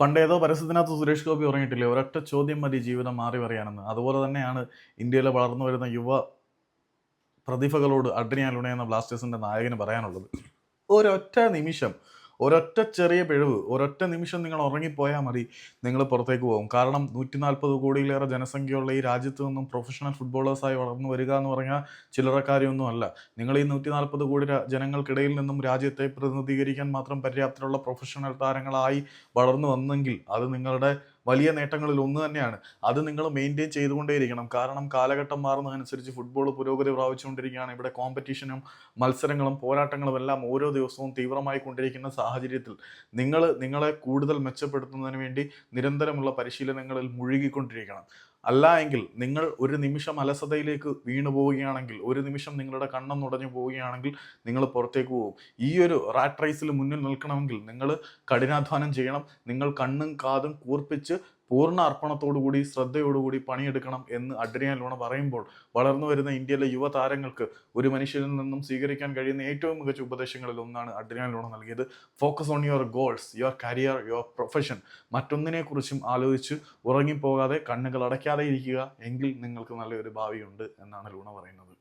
പണ്ട് ഏതോ പരസ്യത്തിനകത്ത് സുരേഷ് ഗോപി ഉറങ്ങിയിട്ടില്ലേ? ഒരൊറ്റ ചോദ്യം മതി ജീവിതം മാറി പറയാനെന്ന്. അതുപോലെ തന്നെയാണ് ഇന്ത്യയിലെ വളർന്നു വരുന്ന യുവ പ്രതിഭകളോട് അഡ്രിയാൻ ലുണ എന്ന ബ്ലാസ്റ്റേഴ്സിന്റെ നായകന് പറയാനുള്ളത്. ഒരൊറ്റ നിമിഷം ഒരൊറ്റ ചെറിയ പിഴവ് ഒരൊറ്റ നിമിഷം നിങ്ങൾ ഉറങ്ങിപ്പോയാൽ മതി നിങ്ങൾ പുറത്തേക്ക് പോകും. കാരണം നൂറ്റി നാൽപ്പത് കോടിയിലേറെ ജനസംഖ്യയുള്ള ഈ രാജ്യത്ത് നിന്നും പ്രൊഫഷണൽ ഫുട്ബോളേഴ്സായി വളർന്നു വരിക എന്ന് പറഞ്ഞാൽ ചില്ലറക്കാര്യമൊന്നും അല്ല. നിങ്ങൾ ഈ നൂറ്റി നാൽപ്പത് കോടി ജനങ്ങൾക്കിടയിൽ നിന്നും രാജ്യത്തെ പ്രതിനിധീകരിക്കാൻ മാത്രം പര്യാപ്തമുള്ള പ്രൊഫഷണൽ താരങ്ങളായി വളർന്നു വന്നെങ്കിൽ അത് നിങ്ങളുടെ വലിയ നേട്ടങ്ങളിൽ ഒന്ന് തന്നെയാണ്. അത് നിങ്ങൾ മെയിന്റെയിൻ ചെയ്തുകൊണ്ടേയിരിക്കണം. കാരണം കാലഘട്ടം മാറുന്നതനുസരിച്ച് ഫുട്ബോൾ പുരോഗതി പ്രാപിച്ചുകൊണ്ടിരിക്കുകയാണ്. ഇവിടെ കോമ്പറ്റീഷനും മത്സരങ്ങളും പോരാട്ടങ്ങളും എല്ലാം ഓരോ ദിവസവും തീവ്രമായി കൊണ്ടിരിക്കുന്ന സാഹചര്യത്തിൽ നിങ്ങൾ നിങ്ങളെ കൂടുതൽ മെച്ചപ്പെടുത്തുന്നതിന് വേണ്ടി നിരന്തരമുള്ള പരിശീലനങ്ങളിൽ മുഴുകിക്കൊണ്ടിരിക്കണം. അല്ല എങ്കിൽ നിങ്ങൾ ഒരു നിമിഷം അലസതയിലേക്ക് വീണു പോവുകയാണെങ്കിൽ ഒരു നിമിഷം നിങ്ങളുടെ കണ്ണം നുടഞ്ഞു പോവുകയാണെങ്കിൽ നിങ്ങൾ പുറത്തേക്ക് പോകും. ഈ ഒരു റാറ്റ് റേസിൽ മുന്നിൽ നിൽക്കണമെങ്കിൽ നിങ്ങൾ കഠിനാധ്വാനം ചെയ്യണം. നിങ്ങൾ കണ്ണും കാതും കൂർപ്പിച്ച് പൂർണ അർപ്പണത്തോടുകൂടി ശ്രദ്ധയോടുകൂടി പണിയെടുക്കണം എന്ന് അഡ്രിയാൻ ലൂണ പറയുമ്പോൾ വളർന്നു വരുന്ന ഇന്ത്യയിലെ യുവതാരങ്ങൾക്ക് ഒരു മനുഷ്യനിൽ നിന്നും സ്വീകരിക്കാൻ കഴിയുന്ന ഏറ്റവും മികച്ച ഉപദേശങ്ങളിൽ ഒന്നാണ് അഡ്രിയാൻ ലൂണ നൽകിയത്. Focus on your goals your career your profession മറ്റൊന്നിനെക്കുറിച്ചും ആലോചിച്ച് ഉറങ്ങിപ്പോകാതെ കണ്ണുകൾ അടയ്ക്കാതെ ഇരിക്കുക എങ്കിൽ നിങ്ങൾക്ക് നല്ലൊരു ഭാവിയുണ്ട് എന്നാണ് ലൂണ പറയുന്നത്.